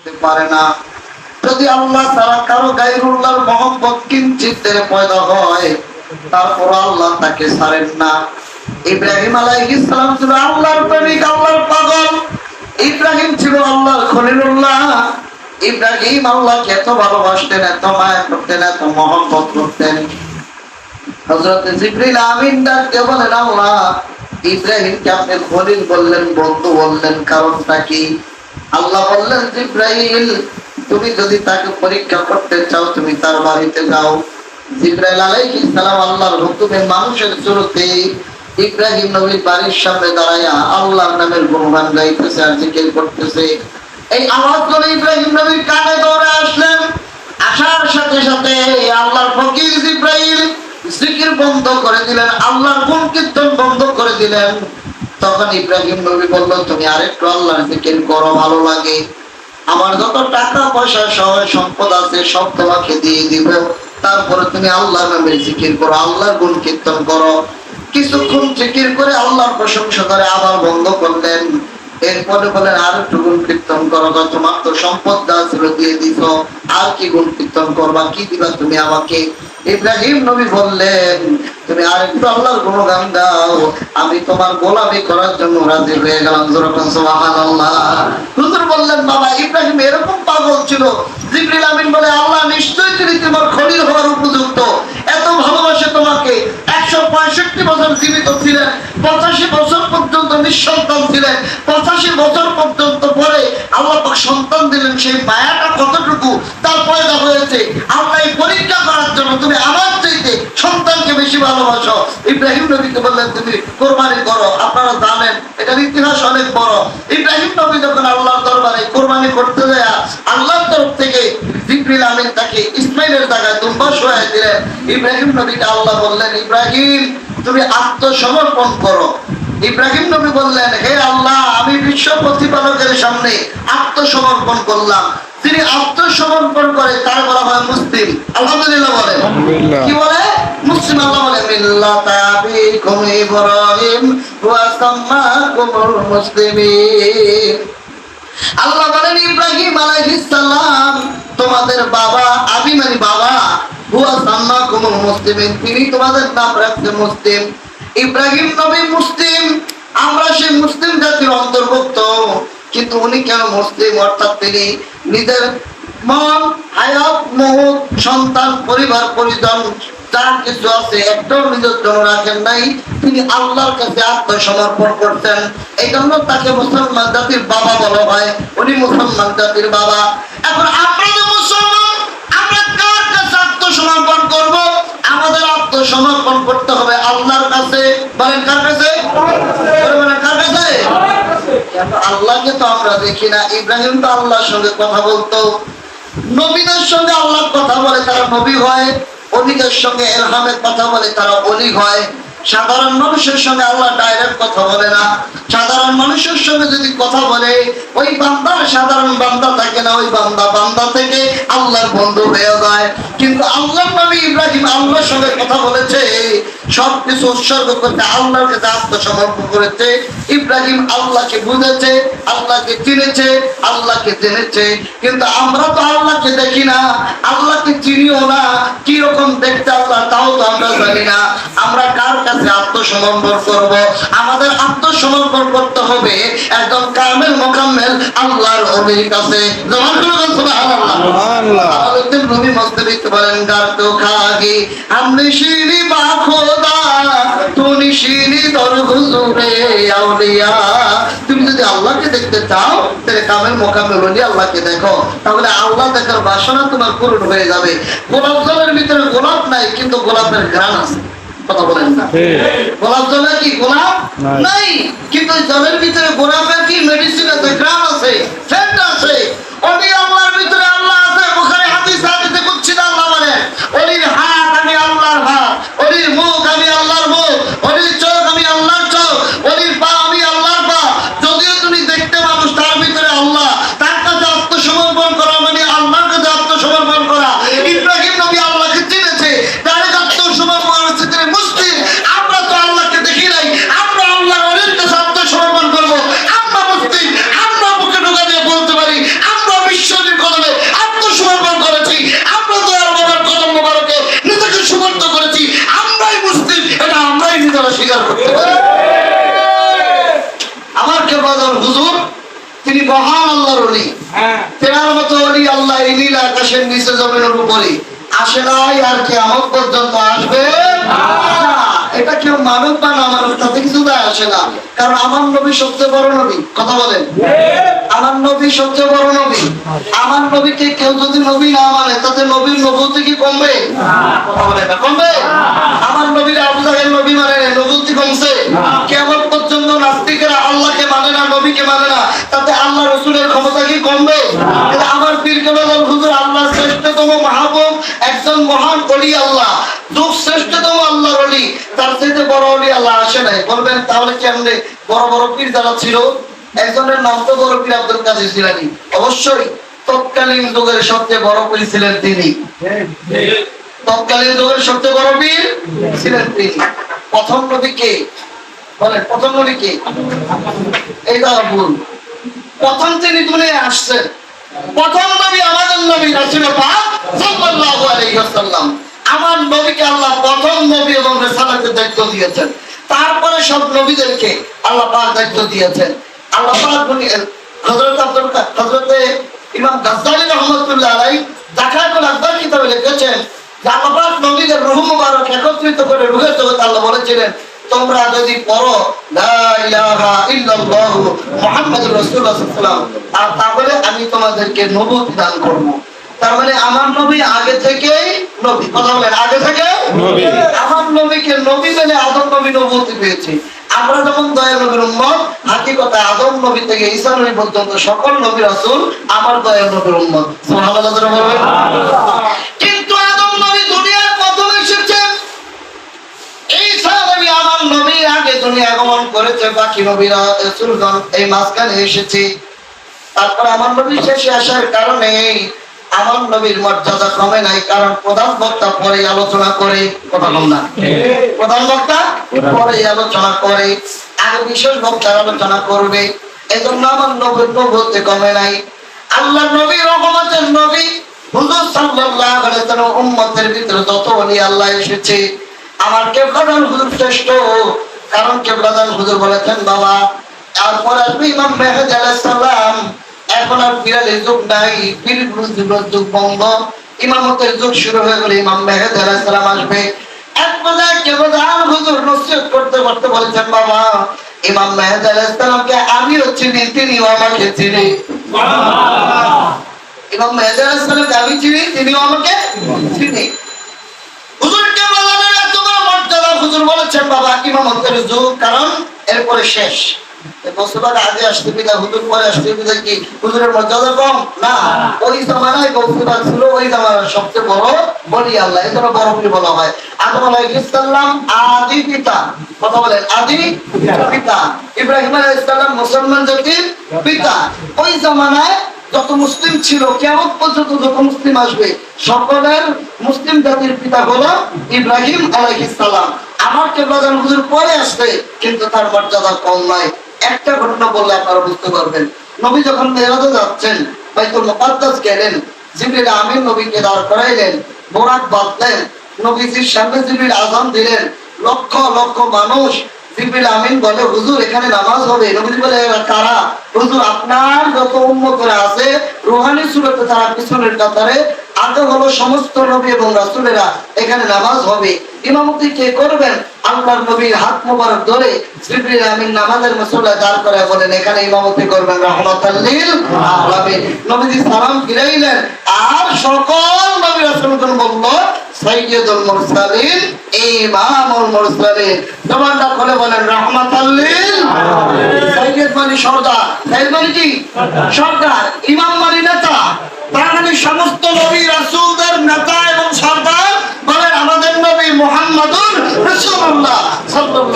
করতে পারে না। যদি আল্লাহ তারা কারও গাইরুল্লাহর মহব্বত কিঞ্চিত পয়দা হয় তারপর আল্লাহ তাকে ছাড়েন না। ইব্রাহিম আলাইহিস সালাম ছিল আল্লাহর প্রেমিক, আল্লাহর পাগল। ইব্রাহিম ছিল আল্লাহর খলিলুল্লাহ। ইব্রাহিম আল্লাহকে এত ভালোবাসতেন, এত মায়া করতেন, এত মহব্বত করতেন। হযরত জিবরিল আমিন ডাকতে বলেন, আল্লাহ, ইব্রাহিমকে আপনি খলিল বললেন, বন্ধু বললেন, কারণটা কি? আল্লাহ বললেন, জিব্রাইল, তুমি যদি তাকে পরীক্ষা করতে চাও, তুমি তার বাড়িতে যাও। জিব্রাইল আলাইহিস সালাম আল্লাহর হুকুমে মানুষের শুরুতে ইব্রাহিম নবীর বাড়ির সামনে দাঁড়ায়া আল্লাহর নামের গুণগান গাইতেছে আর জিকির করতেছে। এই আওয়াজ করে ইব্রাহিম নবীর কানে দৌড়ে আসলেন। আসার সাথে সাথে আল্লাহর ফকির জিব্রাইল জিকির বন্ধ করে দিলেন, আল্লাহর গুণ কীর্তন বন্ধ করে দিলেন। তখন ইব্রাহিম নবী বলল তুমি আরেকটু আল্লাহর জিকির করো ভালো লাগে। আমার যত টাকা পয়সা সহায় সম্পদ আছে সব তোমাকে দিয়ে দিব। তারপরে তুমি আল্লাহর নামের জিকির করো আল্লাহর গুণ কীর্তন করো। কিছুক্ষণ জিকির করে আল্লাহর প্রশংসা করে আবার বন্ধ করলেন। এরপরে বলেন আর একটু গুণ কীর্তন করো গো, তোমার তো সম্পদ যা দিয়ে দিছ। আর কি গুণ কীর্তন করবা কি দিবা তুমি আমাকে? ইব্রাহিম নবী বললেন, তুমি আর একটু আল্লাহর গুণগান গাও আমি তোমার গোলামি করার জন্য রাজি হয়ে গেলাম। হুজুর বললেন, বাবা, ইব্রাহিম এরকম পাগল ছিল। জিবরিল আমিন বলে, আল্লাহ তোমার খলিল হওয়ার উপযুক্ত। এত ভালোবাসে তোমাকে। একশো পঁয়ষট্টি বছর জীবিত ছিলেন। পঁচাশি বছর পর্যন্ত নিঃসন্তান ছিলেন। পঁচাশি বছর পর্যন্ত পরে আল্লাহ সন্তান দিলেন। সেই মায়াটা কতটুকু? তার পয়দা হয়েছে, আল্লাহ ভালোবাসো। ইব্রাহিম নবীকে বললেন, তুমি কোরবানি করো, আপনারা জানেন, এটার ইতিহাস অনেক বড়। ইব্রাহিম নবী যখন আল্লাহর দরবারে কোরবানি করতে যায়, আল্লাহর তরফ থেকে জিবরিল আমিন তাকে ইসমাইলের জায়গায় দুম্বা দিলেন। ইব্রাহিম নবীকে আল্লাহ বললেন, ইব্রাহিম, তুমি আত্মসমর্পণ করো। ইব্রাহিম নবী বললেন, হে আল্লাহ, আমি বিশ্ব প্রতিপালকের সামনে আত্মসমর্পণ করলাম। তিনি আত্মসমর্পণ করে তার বলা হয় মুসলিম। আলহামদুলিল্লাহ বলে কি বলে? মুসলিম আল্লাহ বলে মিল্লাতা আবিকুম ইব্রাহিম ওয়া সাম্মাকুমুল মুসলিমিন। আল্লাহ বলেন ইব্রাহিম আলাইহিস সালাম তোমাদের বাবা আবি মানে বাবা হুয়া সাম্মাকুমুল মুসলিমিন। তিনি তোমাদের নাম রাখছে মুসলিম। ইব্রাহিম নবী মুসলিম আমরা সেই মুসলিম জাতির অন্তর্ভুক্ত। কিন্তু উনি কেন মুসলিম? অর্থাৎ তিনি নিজের মন, হায়াত মহুত সন্তান, পরিবার, পরিজন, যার কিছু আছে, একটাও নিজের জন্য রাখেন নাই। তিনি আল্লাহর কাছে আত্মসমর্পণ করতেন এই জন্য তাকে মুসলমান জাতির বাবা বলা হয়। উনি মুসলমান জাতির বাবা। এখন আমরা যে মুসলমান, আমরা কার কাছে আত্মসমর্পণ করব? আমাদের আত্মসমর্পণ করতে হবে আল্লাহর কাছে। বলেন কার কাছে? আল্লাহকে তো আমরা দেখি না, ইব্রাহিম তো আল্লাহর সঙ্গে কথা বলতো। নবীদের সঙ্গে আল্লাহ কথা বলে তারা নবী হয়, অলিদের সঙ্গে এলহামের কথা বলে তারা অলি হয়। সাধারণ মানুষের সঙ্গে আল্লাহ ডাইরেক্ট কথা বলে না। সাধারণ মানুষের সঙ্গে যদি কথা বলে, ওই বান্দা সাধারণ বান্দা থাকে না, ওই বান্দা বান্দা থেকে আল্লাহর বন্ধু হয়ে যায়। কিন্তু আল্লাহ নবী ইব্রাহিম আল্লাহর সঙ্গে কথা বলেছে সব কিছু উৎসর্গ করতে আল্লাহর কাছে আত্মসমর্পণ করেছে। ইব্রাহিম আল্লাহকে বুঝেছে, আল্লাহকে চিনেছে, আল্লাহকে জেনেছে। কিন্তু আমরা তো আল্লাহকে দেখি না, আল্লাহকে চিনিও না কি রকম দেখতে আল্লাহ, তাও তো আমরা জানি না। আমরা কার কাছে আত্মসমর্পণ করব। আমাদের আত্মসমর্পণ করতে হবে একদম কামেল মোকাম্মেল আল্লাহর অলির কাছে। জমান করে সুবহানাল্লাহ। সুবহানাল্লাহ। আলাউদ্দিন রুমি মস্তবিক বলেন গার তো খাগি আমনে শিরি বা খোদা তুনি শিরি দর হুজুরে আউলিয়া। তুমি যদি আল্লাহকে দেখতে চাও তাহলে কামেল মোকামেল হলি আল্লাহকে দেখো। তাহলে আল্লাহ দেখার বাসনা তোমার পূরণ হয়ে যাবে। গোলাপ জলের ভিতরে গোলাপ নাই কিন্তু গোলাপের ঘ্রাণ আছে। কথা বলেন না। গোলাপ জলে কি গোলাপ? নাই। কিন্তু জলের ভিতরে গোলাপের কি মেডিসিন আছে গ্রাম আছে সেন্ট আছে? অনেক আল্লাহর ভিতরে আল্লাহ আছে বুখারী হাদিস হাদিসে কুচ্ছি না আল্লাহ বলে ওলির হাত আমি আল্লাহর হাত ওলির মুখ আমি আল্লাহর মুখ ওলির চোখ আমি আল্লাহর চোখ ওলির পা আমি আল্লাহর পা যদিও তুমি দেখতে মানুষ তার ভিতরে আল্লাহ তার কাছে আত্মসমর্পণ করা মানে আল্লাহর কাছে আত্মসমর্পণ করা ইব্রাহিম নবী আল্লাহকে চিনেছে তার কাছে আত্মসমর্পণ করেছে তিনি মুসলিম আমরা তো আল্লাহকে দেখি নাই আমরা আল্লাহর অলির কাছে আত্মসমর্পণ করব আমরা মুসলিম আমরা বুকে ঢোকা দিয়ে বলতে পারি করতে পারি। আমার বাজার হুজুর তিনি মহান আল্লাহর অলি। তেনার মতো অলি আল্লাহ এই নীল আকাশের নিচে জমিনের উপরে। আসে নাই আর কে আমার পর্যন্ত আসবে না। এটা কেউ মানুষ বা না মানুষ তাতে কিছু যায় আসে না। কারণ আমার নবী সবচেয়ে বড় নবী। কথা বলেন। আমার নবী সবচেয়ে বড় নবী। আমার নবীকে কেউ যদি নবী না মানে তাতে নবীর নবুতি কি কমবে? কমবে? আমার নবীর আবু জাহেল নবী মানে নবুতি কমছে। কেমন পর্যন্ত নাস্তিকেরা আল্লাহকে মানে না, নবীকে মানে না, তাতে আল্লাহ রসুলের ক্ষমতা কি কমবে? আমার পীর কেবল হুজুর আল্লাহ শ্রেষ্ঠতম মাহবুব, একজন মহান অলি আল্লাহ। যুগ শ্রেষ্ঠতম তার চাইতে বড় অলি আল্লাহ আসে নাই। বলবেন, তাহলে কেমনে? বড় বড় পীর যারা ছিল, একজনের নাম তো বড় পীর আব্দুল কাদের জিলানী। অবশ্যই তৎকালীন যুগের সবচেয়ে বড় পীর ছিলেন তিনি। তৎকালীন যুগের সবচেয়ে বড় পীর ছিলেন তিনি। প্রথম নবী কে? বলেন, প্রথম নবী কে? এইটা ভুল। প্রথম তিনি দুনিয়ায় আসছেন? প্রথম নবী আমাদের নবী রাসূল পাক সাল্লাল্লাহু আলাইহি ওয়াসাল্লাম। আমার নবীকে আল্লাহ প্রথম নবী এবং রিসালাতের দায়িত্ব দিয়েছেন। তারপরে সব নবীদেরকে আল্লাহ পাক দায়িত্ব দিয়েছেন। আল্লাহ পাক আব্দুল ইমাম গাজ্জালি আকবার কিতাবে লিখেছেন আল্লাহ পাক নবীদের রূহ মুবারক একত্রিত করে রূহের জগৎ আল্লাহ বলেছিলেন তোমরা যদি পড়ো আলাইহি ওয়াসাল্লাম, আর তাহলে আমি তোমাদেরকে নবুয়ত দান করব। তার মানে আমার নবী আগে থেকেই নবী কথা বলেন আগে থেকে নবী। আমার নবীকে নবী মেনে আদম নবী নবুয়ত পেয়েছি আমরা দয়া নবীর উম্মত হাকিকতে আদম নবী থেকে ঈসা নবী পর্যন্ত সকল নবী রাসূল আমার দয়া নবীর বলবেন। কিন্তু আদম নবী দুনিয়ার প্রথম এসেছেন ঈসা নবী আমার নবীর আগে দুনিয়া আগমন করেছে বাকি নবীরা রাসূলগণ এই মাঝখানে এসেছে তারপর আমার নবী শেষে আসার কারণে আমার নবীর মর্যাদা কমে নাই, কারণ প্রধান বক্তা পরে আলোচনা করে, কথা বল না। প্রধান বক্তা পরে আলোচনা করে আগে বিশেষ বক্তার আলোচনা করবে, এজন্য আমার নবীর নবুতে কমে নাই। আল্লাহ নবী, রহমতের নবী, হুজুর সাল্লাল্লাহু আলাইহি ওয়াসাল্লাম উম্মতের ভিতরে যত ওলি আল্লাহ এসেছে, আমার কেবলাদান হুজুর শ্রেষ্ঠ। কারণ কেবলাদান হুজুর বলেছেন, বাবা, তারপর আসবে ইমাম মেহেদি আলাইহিস সালাম। এখন আর বিড়ালের যুগ নাই পীর যুগের যুগ বন্ধ। ইমামতের যুগ শুরু হয়ে গেলে ইমাম মেহেদি আলাইহিস আসবে। এক পর্যায়ে কেবলাদান হুজুর নসিহত করতে করতে বলেছেন বাবা ইমাম মেহেদি আমিও চিনি তিনিও আমাকে চিনি। ইমাম মেহেদি আমি চিনি তিনিও আমাকে চিনি। হুজুরকে বললেন বড় মর্যাদা হুজুর বলেছেন বাবা ইমামতের যুগ কারণ এরপরে শেষ। এই আগে আসতে বিদা হুজুর পরে আসতে বিদা কি হুজুরের মর্যাদা কম? না। ওই আলাইহিসসালাম আলাইহিসসালাম মুসলমান জাতির পিতা। ওই জামানায় যত মুসলিম ছিল, কেমন পর্যন্ত যত মুসলিম আসবে, সকলের মুসলিম জাতির পিতা হলো ইব্রাহিম আলাইহিস সালাম। আমার কেবলাদান হুজুর পরে আসবে, কিন্তু তার মর্যাদা কম নয়। একটা ঘটনা বললে আপনারা বুঝতে পারবেন। নবী যখন মেরাজে যাচ্ছেন, বাইতুল মুকাদ্দাস গেলেন, জিবরিল আমিন নবীকে দাঁড় করাইলেন বোরাক বাঁধলেন, নবীজির সামনে জিবরিল আজান দিলেন। লক্ষ লক্ষ মানুষ আমিন বলে, হুজুর, এখানে নামাজ হবে। নবীজি বলে কারা? হুজুর, আপনার যত উম্মতরা আছে সুরতে তারা পিছনের কাতারে। আগে হলো সমস্ত নবী এবং রাসূলেরা এখানে নামাজ হবে। ইমামতি কে করবেন? আল্লাহর নবীর হাত মোবারক ধরে আমিন নামাজের দাঁড় করে বলেন, এখানে ইমামতি করবেন রাহমাতাল লিল আলামিন। নবীজি সালাম ফিরাইলেন। আর সকল নবী রাসূলগণ বলল মুরসালিন ইমামুল মুরসালিন জবানটা খুলে বলেন রাহমাতাল লিল মানে সর্দার। সাইয়্যিদ মানে কি? সর্দার। ইমাম মানে নেতা। তার মানে সমস্ত নবী রাসূলদের নেতা এবং সর্দার বলেন আমাদের নবী মুহাম্মাদুর রাসূলুল্লাহ সাল্লাল্লাহু